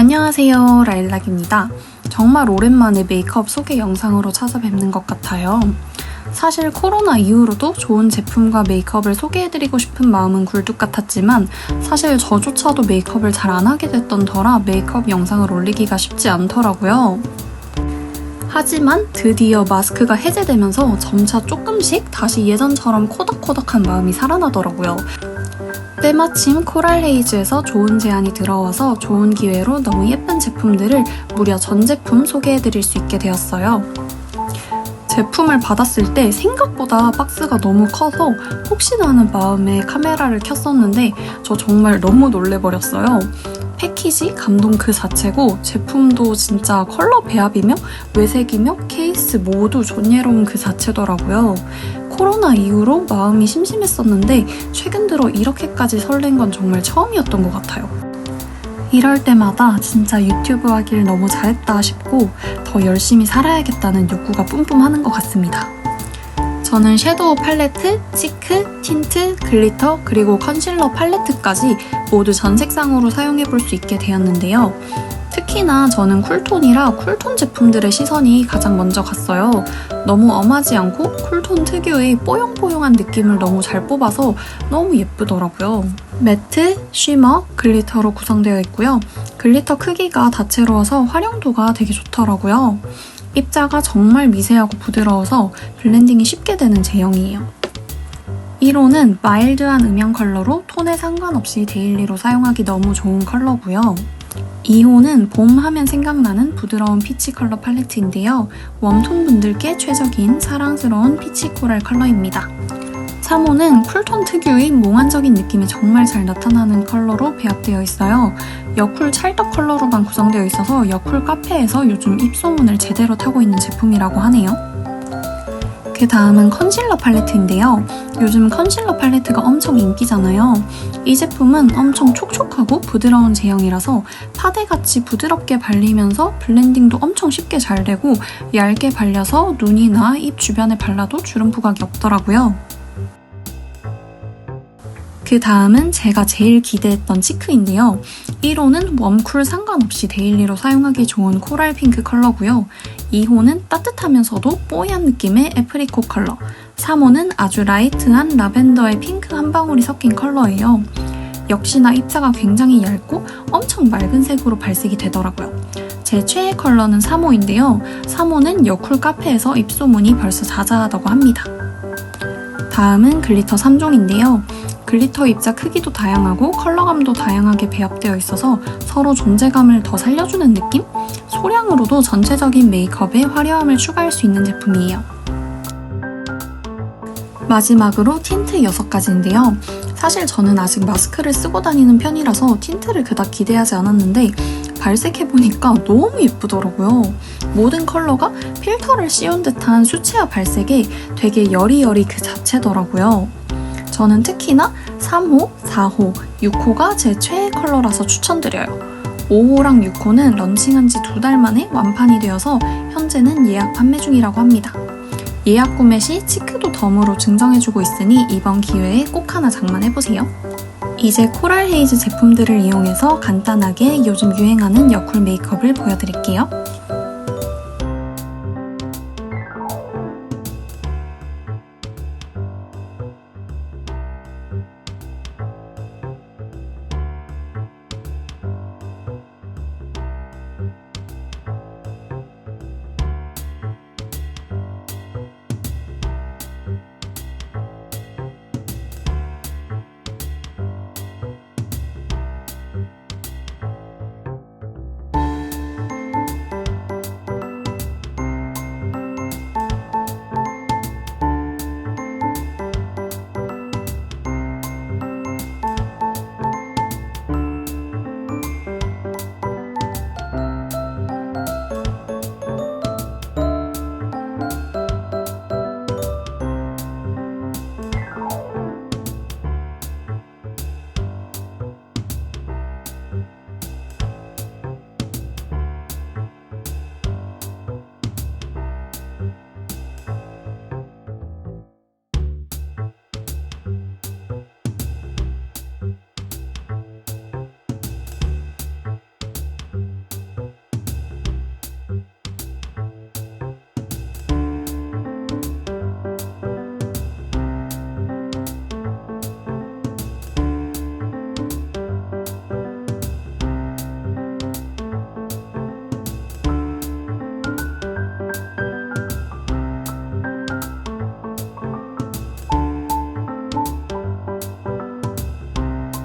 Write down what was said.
안녕하세요 라일락입니다. 정말 오랜만에 메이크업 소개 영상으로 찾아뵙는 것 같아요. 사실 코로나 이후로도 좋은 제품과 메이크업을 소개해드리고 싶은 마음은 굴뚝 같았지만 사실 저조차도 메이크업을 잘 안 하게 됐던 터라 메이크업 영상을 올리기가 쉽지 않더라고요. 하지만 드디어 마스크가 해제되면서 점차 조금씩 다시 예전처럼 코덕코덕한 마음이 살아나더라고요. 때마침 코랄헤이즈에서 좋은 제안이 들어와서 좋은 기회로 너무 예쁜 제품들을 무려 전 제품 소개해드릴 수 있게 되었어요. 제품을 받았을 때 생각보다 박스가 너무 커서 혹시나 하는 마음에 카메라를 켰었는데 저 정말 너무 놀래버렸어요. 패키지 감동 그 자체고 제품도 진짜 컬러 배합이며 외색이며 케이스 모두 존예로운 그 자체더라고요. 코로나 이후로 마음이 심심했었는데 최근 들어 이렇게까지 설렌 건 정말 처음이었던 것 같아요. 이럴 때마다 진짜 유튜브 하길 너무 잘했다 싶고 더 열심히 살아야겠다는 욕구가 뿜뿜 하는 것 같습니다. 저는 섀도우 팔레트, 치크, 틴트, 글리터, 그리고 컨실러 팔레트까지 모두 전 색상으로 사용해 볼 수 있게 되었는데요. 특히나 저는 쿨톤이라 쿨톤 제품들의 시선이 가장 먼저 갔어요. 너무 엄하지 않고 쿨톤 특유의 뽀용뽀용한 느낌을 너무 잘 뽑아서 너무 예쁘더라고요. 매트, 쉬머, 글리터로 구성되어 있고요. 글리터 크기가 다채로워서 활용도가 되게 좋더라고요. 입자가 정말 미세하고 부드러워서 블렌딩이 쉽게 되는 제형이에요. 1호는 마일드한 음영 컬러로 톤에 상관없이 데일리로 사용하기 너무 좋은 컬러고요. 2호는 봄 하면 생각나는 부드러운 피치 컬러 팔레트인데요. 웜톤 분들께 최적인 사랑스러운 피치 코랄 컬러입니다. 3호는 쿨톤 특유의 몽환적인 느낌이 정말 잘 나타나는 컬러로 배합되어 있어요. 여쿨 찰떡 컬러로만 구성되어 있어서 여쿨 카페에서 요즘 입소문을 제대로 타고 있는 제품이라고 하네요. 그 다음은 컨실러 팔레트인데요. 요즘 컨실러 팔레트가 엄청 인기잖아요. 이 제품은 엄청 촉촉하고 부드러운 제형이라서 파데같이 부드럽게 발리면서 블렌딩도 엄청 쉽게 잘 되고 얇게 발려서 눈이나 입 주변에 발라도 주름 부각이 없더라고요. 그 다음은 제가 제일 기대했던 치크인데요. 1호는 웜쿨 상관없이 데일리로 사용하기 좋은 코랄 핑크 컬러고요. 2호는 따뜻하면서도 뽀얀 느낌의 애프리코 컬러. 3호는 아주 라이트한 라벤더의 핑크 한 방울이 섞인 컬러예요. 역시나 입자가 굉장히 얇고 엄청 맑은 색으로 발색이 되더라고요. 제 최애 컬러는 3호인데요. 3호는 여쿨 카페에서 입소문이 벌써 자자하다고 합니다. 다음은 글리터 3종인데요. 글리터 입자 크기도 다양하고 컬러감도 다양하게 배합되어 있어서 서로 존재감을 더 살려주는 느낌? 소량으로도 전체적인 메이크업에 화려함을 추가할 수 있는 제품이에요. 마지막으로 틴트 6가지인데요. 사실 저는 아직 마스크를 쓰고 다니는 편이라서 틴트를 그닥 기대하지 않았는데 발색해보니까 너무 예쁘더라고요. 모든 컬러가 필터를 씌운 듯한 수채화 발색에 되게 여리여리 그 자체더라고요. 저는 특히나 3호, 4호, 6호가 제 최애 컬러라서 추천드려요. 5호랑 6호는 런칭한 지 두 달 만에 완판이 되어서 현재는 예약 판매 중이라고 합니다. 예약 구매 시 치크도 덤으로 증정해주고 있으니 이번 기회에 꼭 하나 장만해보세요. 이제 코랄 헤이즈 제품들을 이용해서 간단하게 요즘 유행하는 여쿨 메이크업을 보여드릴게요.